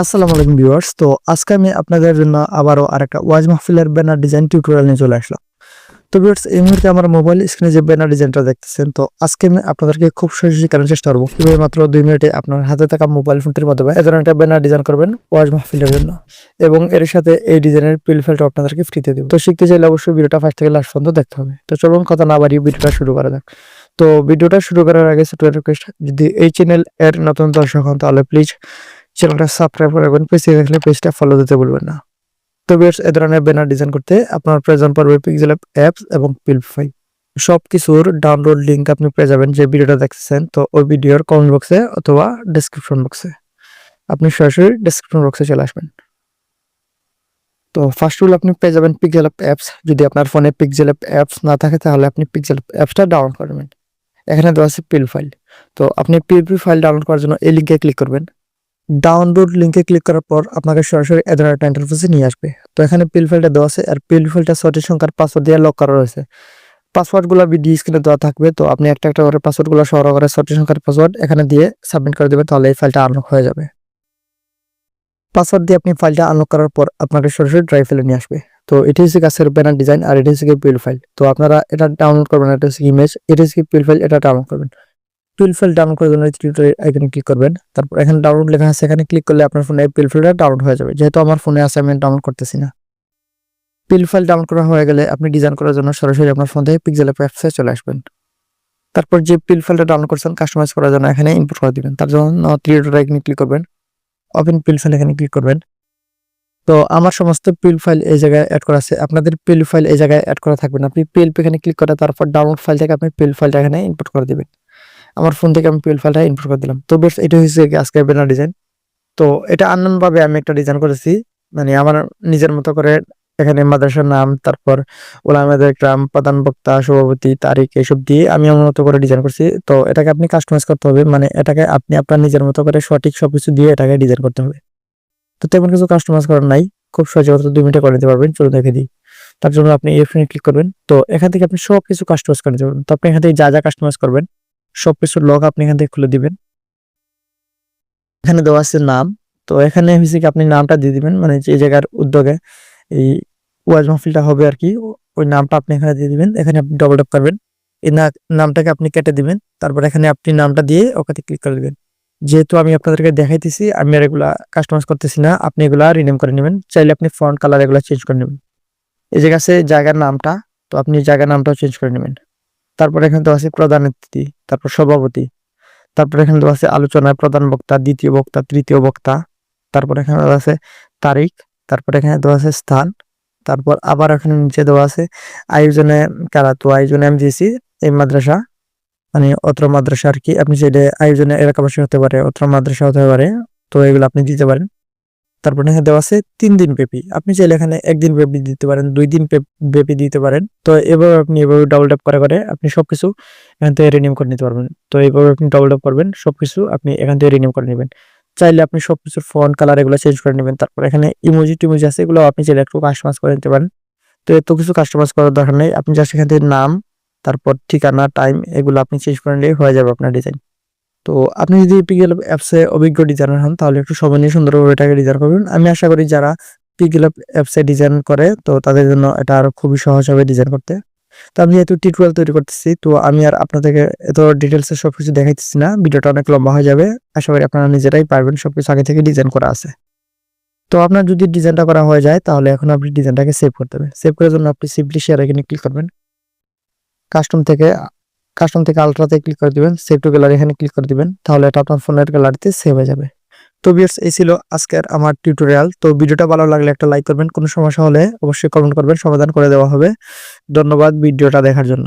আসসালামু আলাইকুম ভিউয়ার্স। তো আজকে আমি আপনাদের জন্য আবারও আরেকটা ওয়াজ মাহফিলের ব্যানার ডিজাইন টিউটোরিয়াল নিয়ে চলে আসলাম। তো ভিউয়ার্স, এই মুহূর্তে আমার মোবাইল স্ক্রিনে যে ব্যানার ডিজাইনটা দেখতেছেন, তো আজকে আমি আপনাদেরকে খুব সহজে শেখানোর চেষ্টা করব। কীভাবে মাত্র দুই মিনিটে আপনার হাতে থাকা মোবাইল ফোনটির মাধ্যমে এ ধরনের একটা ব্যানার ডিজাইন করবেন ওয়াজ মাহফিলের জন্য। এবং এর সাথে এই ডিজাইনের পিল ফেলটা আপনাদেরকে ফ্রিতে দেবো। তো শিখতে চাইলে অবশ্যই ভিডিওটা ফার্স্ট থেকে লাস্ট পর্যন্ত দেখতে হবে। তো চলুন কথা না বাড়িয়ে ভিডিওটা শুরু করা যাক। তো ভিডিওটা শুরু করার আগে ছোট রিকোয়েস্ট যদি এই চ্যানেল এর নতুন দর্শক হন, তাহলে প্লিজ চ্যানেলটা সাবস্ক্রাইব করে রাখবেন পেজে দেখলে পেজটা ফলো দিতে ভুলবেন না। তো বেশ এ ধরনের ব্যানার ডিজাইন করতে আপনার প্রয়োজন পড়বে পিক্সেল অ্যাপস এবং পিল ফাইল সব কিছুর ডাউনলোড লিঙ্ক আপনি পেয়ে যাবেন যে ভিডিওটা দেখতেছেন, তো ওই ভিডিওর কমেন্ট বক্সে অথবা ডেসক্রিপশন বক্সে আপনি সরাসরি ডেসক্রিপশন বক্সে চলে আসবেন। তো ফার্স্ট রুল আপনি পেয়ে যাবেন পিক্সেল অ্যাপস যদি আপনার ফোনে পিক্সেল অ্যাপস না থাকে, তাহলে আপনি পিক্সেল অ্যাপসটা ডাউনলোড করবেন এখানে দেওয়া আছে পিল ফাইল তো আপনি পিএলপি ফাইল ডাউনলোড করার জন্য এই লিঙ্কে ক্লিক করবেন। ডাউনলোড লিঙ্কে ক্লিক করার পর আপনাকে সরাসরি এ ধরনের একটা ইন্টারফেসে নিয়ে আসবে। তো এখানে পিল ফাইলটা দেওয়া আছে, আর পিল ফাইলটা সঠিক সংখ্যার পাসওয়ার্ড দিয়ে লক করা রয়েছে। পাসওয়ার্ডগুলো ভিডিও স্ক্রিনে দেওয়া থাকবে, তো আপনি একটা একটা করে পাসওয়ার্ডগুলো সংগ্রহ করে সঠিক সংখ্যার পাসওয়ার্ড এখানে দিয়ে সাবমিট করে দেবেন, তাহলে এই ফাইলটা আনলক হয়ে যাবে। পাসওয়ার্ড দিয়ে আপনি ফাইলটা আনলক করার পর আপনাকে সরাসরি ড্রাইভ ফেলে নিয়ে আসবে। তো এটি হচ্ছে গাছের ব্যানার ডিজাইন আর এটি হচ্ছে পিল ফাইল তো আপনারা এটা ডাউনলোড করবেন, এটা হচ্ছে ইমেজ এটি হচ্ছে পিল ফাইল এটা ডাউনলোড করবেন। পিল ফাইল ডাউনলোড করার জন্য টিউটোরিয়াল আইকনে ক্লিক করবেন। তারপর এখানে ডাউনলোড লেখা আছে, এখানে ক্লিক করলে আপনার ফোনে পিল ফাইলটা ডাউনলোড হয়ে যাবে। যেহেতু আমার ফোনে আছে, আমি ডাউনলোড করতেছি না। পিল ফাইল ডাউনলোড করা হয়ে গেলে আপনি ডিজাইন করার জন্য সরাসরি আপনার ফোন থেকে পিক্সেল অ্যাপসে চলে আসবেন। তারপর যে পিল ফাইলটা ডাউনলোড করছেন কাস্টমাইজ করার জন্য এখানে ইম্পোর্ট করে দিবেন। তার জন্য থ্রি ডট আইকনে ক্লিক করবেন। ওপেন পিল ফাইল এখানে ক্লিক করবেন। তো আমার সমস্ত পিল ফাইল এই জায়গায় অ্যাড করা আছে। আপনাদের পিল ফাইল এই জায়গায় অ্যাড করা থাকবে না। আপনি পিল এখানে ক্লিক করে তারপর ডাউনলোড ফাইল থেকে আপনি পিল ফাইলটা এখানে ইম্পোর্ট করে দিবেন। আমার ফোন থেকে আমি পিল ফাইলটা ইনপুট করে দিলাম। তো বেশ, এটা হচ্ছে আজকে ব্যানার ডিজাইন তো এটা ভাবে আমি একটা ডিজাইন করেছি। মানে আমার নিজের মতো করে এখানে মাদ্রাসার নাম, তারপর ওলামাদের গ্রাম, প্রধান বক্তা, সভাপতি, তারিখ এসব দিয়ে আমি আমার মতো করে ডিজাইন করছি। তো এটাকে আপনি কাস্টমাইজ করতে হবে। মানে এটাকে আপনি আপনার নিজের মতো করে সঠিক সবকিছু দিয়ে এটাকে ডিজাইন করতে হবে। তো তেমন কিছু কাস্টমাইজ করার নাই। খুব সহজে মাত্র দুই মিনিটে করে নিতে পারবেন। চলুন দেখে দিই। তার জন্য আপনি অপশনে ক্লিক করবেন। তো এখান থেকে আপনি সব কিছু কাস্টমাইজ করে নিতে পারবেন। তো আপনি এখান থেকে যা যা কাস্টমাইজ করবেন সব কিছুর লগ আপনি এখান থেকে খুলে দিবেন। এখানে দেওয়া আছে নাম। তো এখানে হচ্ছে আপনি নামটা দিয়ে দিবেন মানে যে জায়গার উদ্যোগে এই ওয়াজ মাহফিলটা হবে আর কি, ওই নামটা আপনি এখানে দিয়ে দিবেন, এখানে আপনি ডবল ট্যাপ করবেন। এই নামটাকে আপনি কেটে দিবেন, তারপর এখানে আপনি নামটা দিয়ে ওখানে ক্লিক করে দিবেন। যেহেতু আমি আপনাদেরকে দেখাইতেছি, আমি আর এগুলা কাস্টমাইজ করতেছি না, আপনি এগুলা রিনেম করে নেবেন, চাইলে আপনি ফন্ট কালার এগুলা চেঞ্জ করে নেবেন। এই জায়গা আছে জায়গার নামটা, তো আপনি জায়গার নামটাও চেঞ্জ করে নেবেন। তারপর এখানে তো আছে প্রধান অতিথি, তারপর সভাপতি, তারপর এখানে তো আছে আলোচনায় প্রধান বক্তা, দ্বিতীয় বক্তা, তৃতীয় বক্তা, তারপর এখানে দেওয়া আছে তারিখ, তারপর এখানে দেওয়া আছে স্থান, তারপর আবার এখানে নিচে দেওয়া আছে আয়োজনে কারা? তো আয়োজনে আমি দিয়েছি এই মাদ্রাসা মানে অত্র মাদ্রাসা আর কি, আপনি চাইলে আয়োজনে এলাকাবাসী হতে পারে, অত্র মাদ্রাসা হতে পারে, তো এগুলো আপনি দিতে পারেন। তারপর এখানে দেওয়া আছে তিন দিন ব্যাপী। আপনি চাইলে এখানে একদিন ব্যাপী দিতে পারেন, দুই দিন ব্যাপ- দিতে পারেন। তো এভাবে আপনি এভাবে ডাবল ট্যাপ করে করে আপনি সবকিছু এখান থেকে রিনিউম করে নিতে পারবেন। তো এইভাবে আপনি ডাবল ট্যাপ করবেন, সবকিছু আপনি এখান থেকে রিনিউম করে নেবেন। চাইলে আপনি সবকিছুর ফন্ট কালার এগুলো চেঞ্জ করে নেবেন। তারপর এখানে ইমোজি টিমোজি আছে, এগুলো আপনি চাইলে একটু কাস্টমাইজ করে নিতে পারেন। তো এত কিছু কাস্টমাইজ করার দরকার নেই। আপনি জাস্ট এখান থেকে নাম, তারপর ঠিকানা টাইম এগুলো আপনি চেঞ্জ করে নিলেই হয়ে যাবে আপনার ডিজাইন তো আপনি যদি পিগেল অ্যাপসে অভিজ্ঞ ডিজাইনার হন, তাহলে একটু সময় নিয়ে সুন্দরভাবে এটাকে ডিজাইন করবেন। আমি আশা করি যারা পিগেল অ্যাপসে ডিজাইন করে, তো তাদের জন্য এটা আরও খুবই সহজ হবে ডিজাইন করতে। তো আমি যেহেতু টিউটোরিয়াল তৈরি করতেছি, তো আমি আর আপনাদেরকে এত ডিটেলসে সবকিছু দেখাইতেছি না। ভিডিওটা অনেক লম্বা হয়ে যাবে। আশা করি আপনারা নিজেরাই পারবেন সবকিছু আগে থেকে ডিজাইন করা আছে। তো আপনার যদি ডিজাইনটা করা হয়ে যায়, তাহলে এখন আপনি ডিজাইনটাকে সেভ করতে হবে। সেভ করার জন্য আপনি সিম্পলি শেয়ার এখানে ক্লিক করবেন। কাস্টম থেকে কাস্টম থেকে আলট্রাতে ক্লিক করে দিবেন সেভ টু গ্যালারি এখানে ক্লিক করে দিবেন, তাহলে এটা আপনার ফোনের গ্যালারিতে সেভ হয়ে যাবে। তো বিয়ার্স এই ছিল আজকের আমার টিউটোরিয়াল তো ভিডিওটা ভালো লাগলে একটা লাইক করবেন, কোনো সমস্যা হলে অবশ্যই কমেন্ট করবেন, সমাধান করে দেওয়া হবে। ধন্যবাদ ভিডিওটা দেখার জন্য।